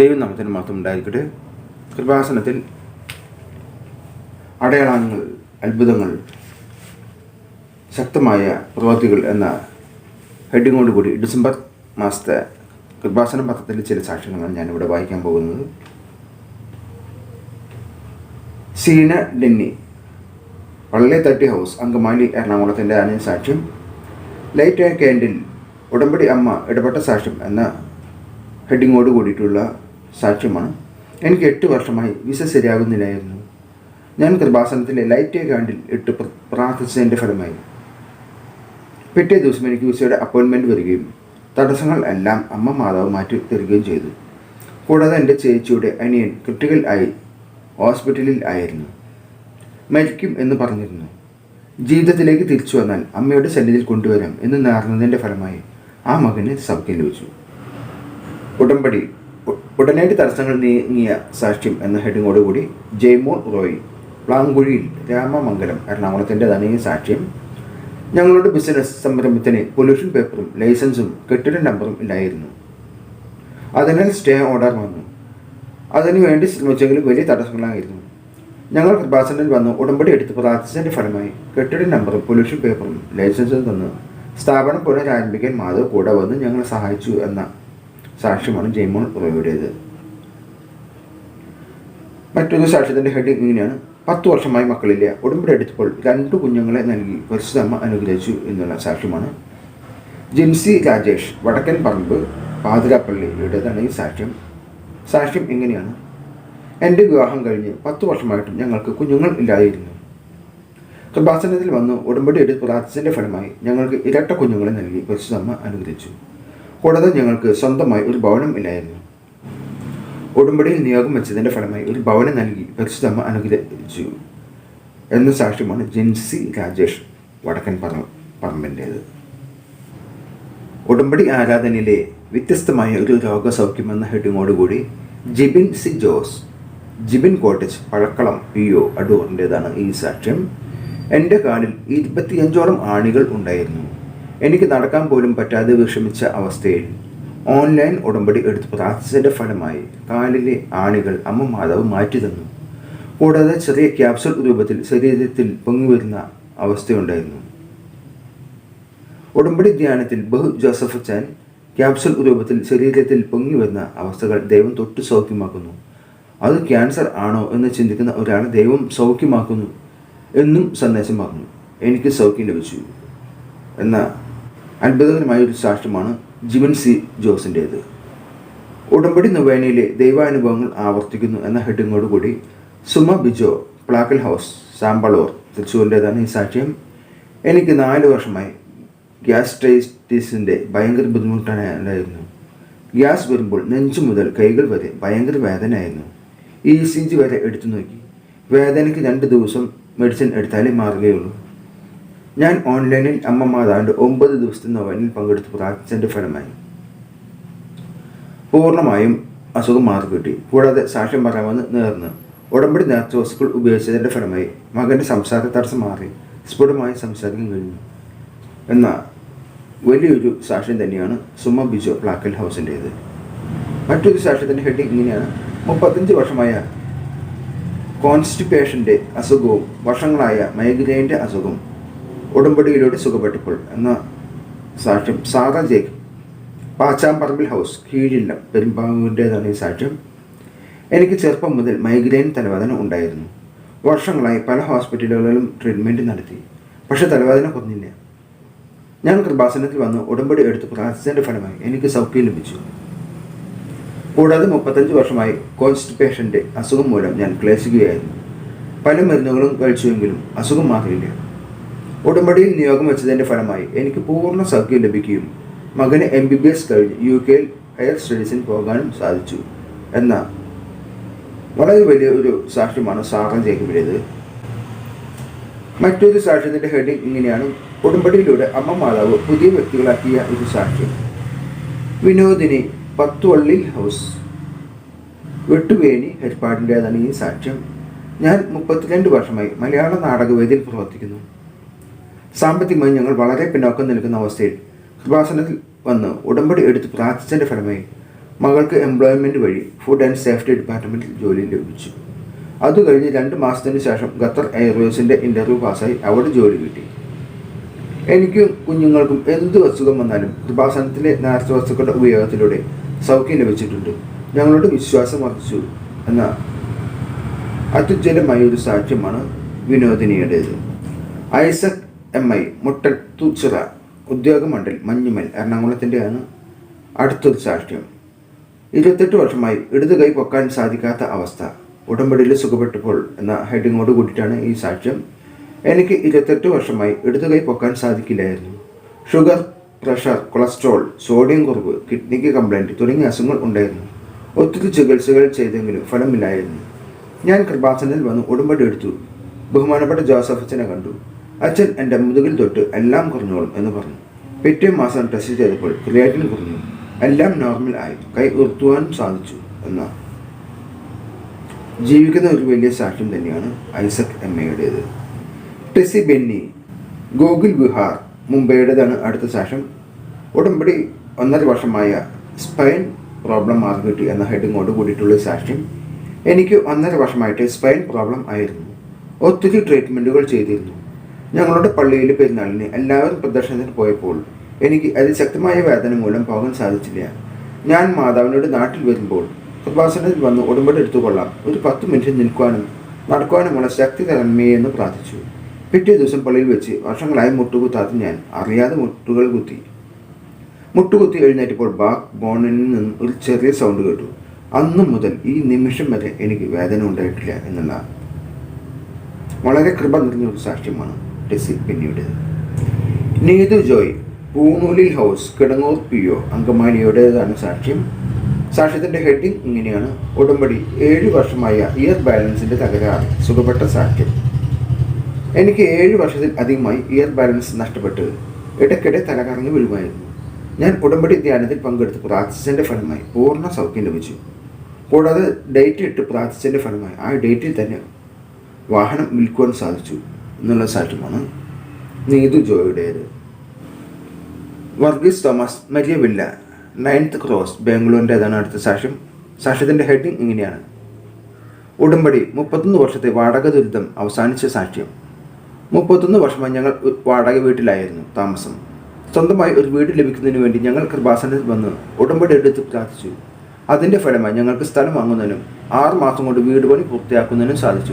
ദൈവം നാമത്തിന് മാത്രം ഉണ്ടായിരിക്കട്ടെ. കൃപാസനത്തിൽ അടയാളങ്ങൾ അത്ഭുതങ്ങൾ ശക്തമായ പ്രവൃത്തികൾ എന്ന ഹെഡിങ്ങോട് കൂടി ഡിസംബർ മാസത്തെ കൃപാസനം പത്രത്തിന്റെ ചില സാക്ഷ്യങ്ങളാണ് ഞാനിവിടെ വായിക്കാൻ പോകുന്നത്. സീന ഡെന്നി പള്ളി തട്ടി ഹൗസ് അങ്കമാലി എറണാകുളത്തിന്റെ ആണ് സാക്ഷ്യം ലൈറ്റ് ആൻഡ് ക്യാൻഡിൽ ഉടമ്പടി അമ്മ ഇടപെട്ട സാക്ഷ്യം എന്ന ഹെഡിങ്ങോട് കൂടിയിട്ടുള്ള സാക്ഷ്യമാണ്. എനിക്ക് എട്ട് വർഷമായി വിസ ശരിയാകുന്നില്ലായിരുന്നു. ഞാൻ കൃപാസനത്തിലെ ലൈറ്റ് കാൻഡിൽ ഇട്ട് പ്ര- പ്രാർത്ഥിച്ചതിന്റെ ഫലമായി. പിറ്റേ ദിവസം എനിക്ക് വിസയുടെ അപ്പോയിൻമെന്റ് വരികയും തടസ്സങ്ങൾ എല്ലാം അമ്മ മാതാവ് മാറ്റി തരികയും ചെയ്തു. കൂടാതെ എന്റെ ചേച്ചിയുടെ അനിയൻ ക്രിട്ടിക്കൽ ആയി ഹോസ്പിറ്റലിൽ ആയിരുന്നു. മരിക്കും എന്ന് പറഞ്ഞിരുന്നു. ജീവിതത്തിലേക്ക് തിരിച്ചു വന്നാൽ അമ്മയുടെ സന്നിധിയിൽ കൊണ്ടുവരാം എന്ന് നേർന്നതിന്റെ ഫലമായി ആ മകന് സൗഖ്യം ലഭിച്ചു. ഉടമ്പടി ഉടനടി തടസ്സങ്ങൾ നീങ്ങിയ സാക്ഷ്യം എന്ന ഹെഡിങ്ങോടുകൂടി ജയ്മോൾ റോയ് പ്ലാങ്കുഴിയിൽ രാമമംഗലം എറണാകുളത്തിന്റെതാണ് ഈ സാക്ഷ്യം. ഞങ്ങളുടെ ബിസിനസ് സംരംഭത്തിന് പൊല്യൂഷൻ പേപ്പറും ലൈസൻസും കെട്ടിട നമ്പറും ഇല്ലായിരുന്നു. അതിനാൽ സ്റ്റേ ഓർഡർ വന്നു. അതിനുവേണ്ടി ശ്രമിച്ചെങ്കിലും വലിയ തടസ്സങ്ങളായിരുന്നു. ഞങ്ങൾ കൃപാസനിൽ വന്ന് ഉടമ്പടി എടുത്ത് പ്രാർത്ഥിച്ചതിന്റെ ഫലമായി കെട്ടിട നമ്പറും പൊല്യൂഷൻ പേപ്പറും ലൈസൻസും തന്ന് സ്ഥാപനം പുനരാരംഭിക്കാൻ മാധവ് കൂടെ വന്ന് ഞങ്ങളെ സഹായിച്ചു എന്ന സാക്ഷ്യമാണ് ജയ്മോൾ റോയുടേത് മറ്റൊരു സാക്ഷ്യത്തിന്റെ ഹെഡിങ് ഇങ്ങനെയാണ്. പത്ത് വർഷമായി മക്കളില്ല. ഉടമ്പടി എടുത്തപ്പോൾ രണ്ടു കുഞ്ഞുങ്ങളെ നൽകി. പരിശുദ്ധമ്മ അനുഗ്രഹിച്ചു എന്നുള്ള സാക്ഷ്യമാണ്. ജിംസി രാജേഷ് വടക്കൻ പറമ്പ് പാതിരാപ്പള്ളിയുടേതാണ് ഈ സാക്ഷ്യം. സാക്ഷ്യം എങ്ങനെയാണ് എന്റെ വിവാഹം കഴിഞ്ഞ് പത്ത് വർഷമായിട്ടും ഞങ്ങൾക്ക് കുഞ്ഞുങ്ങൾ ഇല്ലായിരുന്നു കൃപാസനത്തിൽ വന്ന്. ഉടമ്പടി എടുത്ത് പ്രാർത്ഥിച്ചതിന്റെ ഫലമായി ഞങ്ങൾക്ക് ഇരട്ട കുഞ്ഞുങ്ങളെ നൽകി. പരിശുദ്ധമ്മ അനുഗ്രഹിച്ചു. കൂടാതെ ഞങ്ങൾക്ക് സ്വന്തമായി ഒരു ഭവനം ഇല്ലായിരുന്നു. ഉടമ്പടിയിൽ നിയോഗം വെച്ചതിന്റെ ഫലമായി ഒരു ഭവനം നൽകി പരിശുദ്ധമ്മ അനുഗ്രഹിച്ചു എന്ന സാക്ഷ്യമാണ് ജിൻസി രാജേഷ് വടക്കൻ പറ പറമ്പിന്റേത്. ഉടമ്പടി ആരാധനയിലെ വ്യത്യസ്തമായ ഒരു രോഗസൗഖ്യം എന്ന ഹെഡിങ്ങോടുകൂടി Jibin C Jose Jibin cottage Pazhakkalam P O അടൂറിന്റേതാണ് ഈ സാക്ഷ്യം. എന്റെ കാലിൽ ഇരുപത്തിയഞ്ചോളം ആണികൾ ഉണ്ടായിരുന്നു. എനിക്ക് നടക്കാൻ പോലും പറ്റാതെ വിഷമിച്ച അവസ്ഥയിൽ ഓൺലൈൻ ഉടമ്പടി എടുത്ത് പ്രാർത്ഥിച്ചതിന്റെ ഫലമായി കാലിലെ ആണികൾ അമ്മ മാതാവ് മാറ്റി തന്നു. കൂടാതെ ചെറിയ ക്യാപ്സുൾ രൂപത്തിൽ ശരീരത്തിൽ പൊങ്ങിവരുന്ന അവസ്ഥയുണ്ടായിരുന്നു. ഉടമ്പടി ധ്യാനത്തിൽ ബഹു ജോസഫ് ചാൻ ക്യാപ്സൽ രൂപത്തിൽ ശരീരത്തിൽ പൊങ്ങി വരുന്ന അവസ്ഥകൾ ദൈവം തൊട്ട് സൗഖ്യമാക്കുന്നു. അത് ക്യാൻസർ ആണോ എന്ന് ചിന്തിക്കുന്ന ഒരാളെ ദൈവം സൗഖ്യമാക്കുന്നു എന്നും സന്ദേശം പറഞ്ഞു. എനിക്ക് സൗഖ്യം ലഭിച്ചു. എന്ന അത്ഭുതകരമായ ഒരു സാക്ഷ്യമാണ് ജിവൻ സി ജോസിന്റേത് ഉടമ്പടി നൊവേനയിലെ ദൈവാനുഭവങ്ങൾ ആവർത്തിക്കുന്നു എന്ന ഹെഡിങ്ങോട് കൂടി സുമ ബിജോ പ്ലാക്കൽ ഹൗസ് സാമ്പളൂർ തൃശ്ശൂരിന്റേതാണ് ഈ സാക്ഷ്യം. എനിക്ക് നാല് വർഷമായി ഗ്യാസ്ട്രൈറ്റിസിന്റെ ഭയങ്കര ബുദ്ധിമുട്ടാണ് ഉണ്ടായിരുന്നു. ഗ്യാസ് വരുമ്പോൾ നെഞ്ചു മുതൽ കൈകൾ വരെ ഭയങ്കര വേദനയായിരുന്നു. ഇ സി ജി വരെ എടുത്തു നോക്കി. വേദനയ്ക്ക് രണ്ട് ദിവസം മെഡിസിൻ എടുത്താലേ മാറുകയുള്ളൂ. ഞാൻ ഓൺലൈനിൽ അമ്മമാതാണ്ട് ഒമ്പത് ദിവസത്തെ നൊവനിൽ പങ്കെടുത്ത് പ്രാർത്ഥിച്ചതിന്റെ ഫലമായി. പൂർണമായും അസുഖം മാറി കിട്ടി. കൂടാതെ സാക്ഷ്യം പറയാമെന്ന് നേർന്ന്. ഉടമ്പടി നേർച്ച വസ്തുക്കൾ ഉപയോഗിച്ചതിന്റെ ഫലമായി മകന്റെ സംസാര തടസ്സം മാറി. സ്ഫുടമായി സംസാരിക്കാൻ കഴിഞ്ഞു. എന്ന വലിയൊരു സാക്ഷ്യം തന്നെയാണ് സുമ ബിജോ പ്ലാക്കൽ ഹൗസിന്റേത്. മറ്റൊരു സാക്ഷ്യത്തിന്റെ ഹെഡിങ് ഇങ്ങനെയാണ്. മുപ്പത്തഞ്ച് വർഷമായ കോൺസ്റ്റിപ്പേഷന്റെ അസുഖവും വർഷങ്ങളായ മൈഗ്രെയിന്റെ അസുഖം ഉടമ്പടിയിലൂടെ സുഖപ്പെട്ടപ്പോൾ എന്ന സാക്ഷ്യം സാധാ ജേക്ക് പാച്ചാമ്പറമ്പിൽ ഹൗസ് കീഴില്ല. പെരുമ്പാവൂരിന്റേതാണ് ഈ സാക്ഷ്യം. എനിക്ക് ചെറുപ്പം മുതൽ മൈഗ്രെയിൻ തലവേദന ഉണ്ടായിരുന്നു. വർഷങ്ങളായി പല ഹോസ്പിറ്റലുകളിലും ട്രീറ്റ്മെന്റ് നടത്തി. പക്ഷെ തലവേദന കുറഞ്ഞില്ല. ഞാൻ കൃപാസനത്തിൽ വന്ന് ഉടമ്പടി എടുത്ത് പ്രാർത്ഥിച്ചതിന്റെ ഫലമായി എനിക്ക് സൗഖ്യം ലഭിച്ചു. കൂടാതെ മുപ്പത്തഞ്ച് വർഷമായി കോൺസ്റ്റിപ്പേഷന്റെ അസുഖം മൂലം ഞാൻ ക്ലേശിക്കുകയായിരുന്നു. പല മരുന്നുകളും കഴിച്ചുവെങ്കിലും അസുഖം മാറിയില്ല. ഉടമ്പടിയിൽ നിയോഗം വെച്ചതിന്റെ ഫലമായി എനിക്ക് പൂർണ സൗഖ്യം ലഭിക്കുകയും മകന് എം ബി ബി എസ് കഴിഞ്ഞ് യു കെയിൽ ഹയർ സ്റ്റഡീസിന് പോകാനും സാധിച്ചു. എന്ന വളരെ വലിയ ഒരു സാക്ഷ്യമാണ് സാറൻ ജേക്കബിന്റേത് മറ്റൊരു സാക്ഷ്യത്തിന്റെ ഹെഡിങ് ഇങ്ങനെയാണ്. ഉടമ്പടിയിലൂടെ അമ്മ മാതാവ് പുതിയ വ്യക്തികളാക്കിയ ഒരു സാക്ഷ്യം. വിനോദിനി പത്തുവള്ളി ഹൗസ്. വെട്ടുവേണി ഹരിപ്പാടിന്റേതാണ് ഈ സാക്ഷ്യം. ഞാൻ മുപ്പത്തിരണ്ട് വർഷമായി മലയാള നാടകവേദിയിൽ പ്രവർത്തിക്കുന്നു. സാമ്പത്തികമായി ഞങ്ങൾ വളരെ പിന്നോക്കം നിൽക്കുന്ന അവസ്ഥയിൽ കൃപാസനത്തിൽ വന്ന് ഉടമ്പടി എടുത്ത് പ്രാർത്ഥിച്ചതിന്റെ ഫലമായി മകൾക്ക് എംപ്ലോയ്മെന്റ് വഴി ഫുഡ് ആൻഡ് സേഫ്റ്റി ഡിപ്പാർട്ട്മെന്റിൽ ജോലി ലഭിച്ചു. അത് കഴിഞ്ഞ് രണ്ട് മാസത്തിന് ശേഷം ഖത്തർ എയർവേസിന്റെ ഇന്റർവ്യൂ പാസ്സായി അവിടെ ജോലി കിട്ടി. എനിക്കും കുഞ്ഞുങ്ങൾക്കും എന്ത് അസുഖം വന്നാലും കൃപാസനത്തിലെ നേർച്ച വസ്തുക്കളുടെ ഉപയോഗത്തിലൂടെ സൗഖ്യം ലഭിച്ചിട്ടുണ്ട്. ഞങ്ങളുടെ വിശ്വാസം വർദ്ധിച്ചു എന്ന അത്യുജ്വലമായ ഒരു സാക്ഷ്യമാണ് വിനോദിനിയുടേത്. ഐസക് എം ഐ മുട്ടത്തുച്ചിറ ഉദ്യോഗമണ്ഡൽ മഞ്ഞുമൽ എറണാകുളത്തിന്റെയാണ് അടുത്തൊരു സാക്ഷ്യം. ഇരുപത്തെട്ട് വർഷമായി ഇടത് കൈ പൊക്കാൻ സാധിക്കാത്ത അവസ്ഥ. ഉടമ്പടിയിൽ സുഖപ്പെട്ടപ്പോൾ എന്ന ഹെഡിങ്ങോട് കൂടിയിട്ടാണ് ഈ സാക്ഷ്യം. എനിക്ക് ഇരുപത്തെട്ട് വർഷമായി ഇടത് കൈ പൊക്കാൻ സാധിക്കില്ലായിരുന്നു. ഷുഗർ പ്രഷർ കൊളസ്ട്രോൾ സോഡിയം കുറവ് കിഡ്നിക്ക് കംപ്ലൈന്റ് തുടങ്ങിയ അസുഖങ്ങൾ ഉണ്ടായിരുന്നു. ഒത്തിരി ചികിത്സകൾ ചെയ്തെങ്കിലും ഫലമില്ലായിരുന്നു. ഞാൻ കൃപാസനിൽ വന്ന് ഉടമ്പടി എടുത്തു. ബഹുമാനപ്പെട്ട ജോസഫ് അച്ഛനെ കണ്ടു. അച്ഛൻ എന്റെ മുതുകിൽ തൊട്ട് എല്ലാം കുറഞ്ഞോളും എന്ന് പറഞ്ഞു. പിറ്റേ മാസം ടെസ്റ്റ് ചെയ്തപ്പോൾ ക്രിയാറ്റിൻ കുറഞ്ഞു. എല്ലാം നോർമൽ ആയി. കൈ ഉയർത്തുവാനും സാധിച്ചു എന്ന. ജീവിക്കുന്ന ഒരു വലിയ സാക്ഷ്യം തന്നെയാണ് ഐസക് എം എയുടേത്. ടെസി ബെന്നി ഗോകുൽ വിഹാർ മുംബൈയുടേതാണ് അടുത്ത സാക്ഷ്യം. ഉടമ്പടി ഒന്നര വർഷമായ സ്പൈൻ പ്രോബ്ലം മാർക്കറ്റ് എന്ന ഹെഡിങ്ങോട് കൂടിയിട്ടുള്ള സാക്ഷ്യം. എനിക്ക് ഒന്നര വർഷമായിട്ട് സ്പൈൻ പ്രോബ്ലം ആയിരുന്നു. ഒത്തിരി ട്രീറ്റ്മെന്റുകൾ ചെയ്തിരുന്നു. ഞങ്ങളുടെ പള്ളിയിൽ പെരുന്നാളിന് എല്ലാവരും പ്രദർശനത്തിന് പോയപ്പോൾ എനിക്ക് അതിശക്തമായ വേദന മൂലം പോകാൻ സാധിച്ചില്ല. ഞാൻ മാതാവിനോട് നാട്ടിൽ വരുമ്പോൾ കൃപാസനത്തിൽ വന്ന് ഉടമ്പടി എടുത്തുകൊള്ളാം. ഒരു പത്ത് മിനിറ്റ് നിൽക്കുവാനും നടക്കുവാനുമുള്ള ശക്തി തരമേ എന്ന് പ്രാർത്ഥിച്ചു. പിറ്റേ ദിവസം പള്ളിയിൽ വെച്ച് വർഷങ്ങളായി മുട്ടുകുത്താത്ത ഞാൻ അറിയാതെ മുട്ടുകൾ കുത്തി. മുട്ടുകുത്തി എഴുന്നേറ്റപ്പോൾ ബാക്ക് ബോണിൽ നിന്ന് ഒരു ചെറിയ സൗണ്ട് കേട്ടു. അന്നു മുതൽ ഈ നിമിഷം വരെ എനിക്ക് വേദന ഉണ്ടായിട്ടില്ല എന്നുള്ള വളരെ കൃപ നിറഞ്ഞ ഒരു സാക്ഷ്യമാണ്. ടെസി പിന്നീട്. Neethu Joy Poonoolil house Kidangoor P O അങ്കമാലിയുടേതാണ് സാക്ഷ്യം. സാക്ഷ്യത്തിന്റെ ഹെഡിങ് ഇങ്ങനെയാണ്. ഉടമ്പടി ഏഴ് വർഷമായ ഇയർ ബാലൻസിന്റെ തകരാർ സുഖപ്പെട്ട സാക്ഷ്യം. എനിക്ക് ഏഴ് വർഷത്തിൽ അധികമായി ഇയർ ബാലൻസ് നഷ്ടപ്പെട്ട് ഇടയ്ക്കിടെ തലകറങ്ങി വീഴുമായിരുന്നു. ഞാൻ ഉടമ്പടി ധ്യാനത്തിൽ പങ്കെടുത്ത് പ്രാർത്ഥിച്ചതിന്റെ ഫലമായി പൂർണ സൗഖ്യം ലഭിച്ചു. കൂടാതെ ഡേറ്റ് ഇട്ട് പ്രാർത്ഥിച്ചതിന്റെ ഫലമായി ആ ഡേറ്റിൽ തന്നെ വാഹനം വിൽക്കുവാൻ സാധിച്ചു. എന്നുള്ള സാറ്റുമാണ്. Neethu ജോയുടേത്. Varghese Thomas Maria villa ninth cross ബാംഗ്ലൂരിന്റെതാണ് അടുത്ത സാക്ഷ്യം. സാക്ഷ്യത്തിന്റെ ഹെഡിങ് ഇങ്ങനെയാണ്. ഉടമ്പടി മുപ്പത്തൊന്ന് വർഷത്തെ വാടക ദുരിതം അവസാനിച്ച സാക്ഷ്യം. മുപ്പത്തൊന്ന് വർഷമായി ഞങ്ങൾ വാടക വീട്ടിലായിരുന്നു താമസം. സ്വന്തമായി ഒരു വീട് ലഭിക്കുന്നതിന് വേണ്ടി ഞങ്ങൾ കൃപാസനത്തിൽ വന്ന് ഉടമ്പടി എടുത്ത് പ്രാർത്ഥിച്ചു. അതിന്റെ ഫലമായി ഞങ്ങൾക്ക് സ്ഥലം വാങ്ങുന്നതിനും ആറ് മാസം കൊണ്ട് വീട് പണി പൂർത്തിയാക്കുന്നതിനും സാധിച്ചു.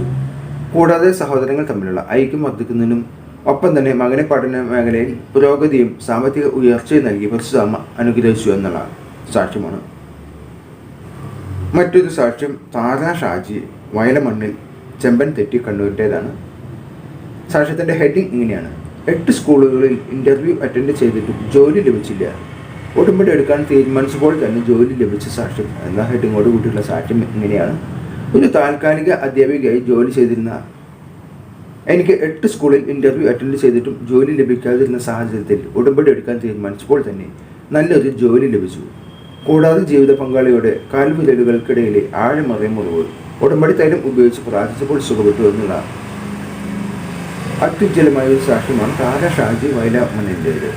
കൂടാതെ സഹോദരങ്ങൾ തമ്മിലുള്ള ഐക്യം വർദ്ധിക്കുന്നതിനും ഒപ്പം തന്നെ മകനെ പഠന മേഖലയിൽ പുരോഗതിയും സാമ്പത്തിക ഉയർച്ചയും നൽകി പരിശുദ്ധമ്മ അനുഗ്രഹിച്ചു എന്നുള്ള സാക്ഷ്യമാണ്. മറ്റൊരു സാക്ഷ്യം താര ഷാജി വയലമണ്ണിൽ ചെമ്പൻ തെറ്റി കണ്ണൂരിന്റേതാണ്. സാക്ഷ്യത്തിന്റെ ഹെഡിങ് ഇങ്ങനെയാണ്. എട്ട് സ്കൂളുകളിൽ ഇന്റർവ്യൂ അറ്റൻഡ് ചെയ്തിട്ടും ജോലി ലഭിച്ചില്ല. ഉടമ്പടി എടുക്കാൻ തീരുമാനിച്ചപ്പോൾ തന്നെ ജോലി ലഭിച്ച സാക്ഷ്യം എന്ന ഹെഡിങ്ങോട് കൂട്ടിയുള്ള സാക്ഷ്യം ഇങ്ങനെയാണ്. ഒരു താൽക്കാലിക അധ്യാപികയായി ജോലി ചെയ്തിരുന്ന എനിക്ക് എട്ട് സ്കൂളിൽ ഇന്റർവ്യൂ അറ്റൻഡ് ചെയ്തിട്ടും ജോലി ലഭിക്കാതിരുന്ന സാഹചര്യത്തിൽ ഉടമ്പടി എടുക്കാൻ തീരുമാനിച്ചപ്പോൾ തന്നെ നല്ലൊരു ജോലി ലഭിച്ചു. കൂടാതെ ജീവിത പങ്കാളിയുടെ കാൽവിരലുകൾക്കിടയിലെ ആഴമറിയ മുറിവ് ഉടമ്പടി തൈലം ഉപയോഗിച്ച് പ്രാർത്ഥിച്ചപ്പോൾ സുഖപ്പെട്ടു എന്നുള്ള അത്യുജ്വലമായ ഒരു സാക്ഷ്യമാണ് താര ഷാജി വൈലാമണിന്റേത്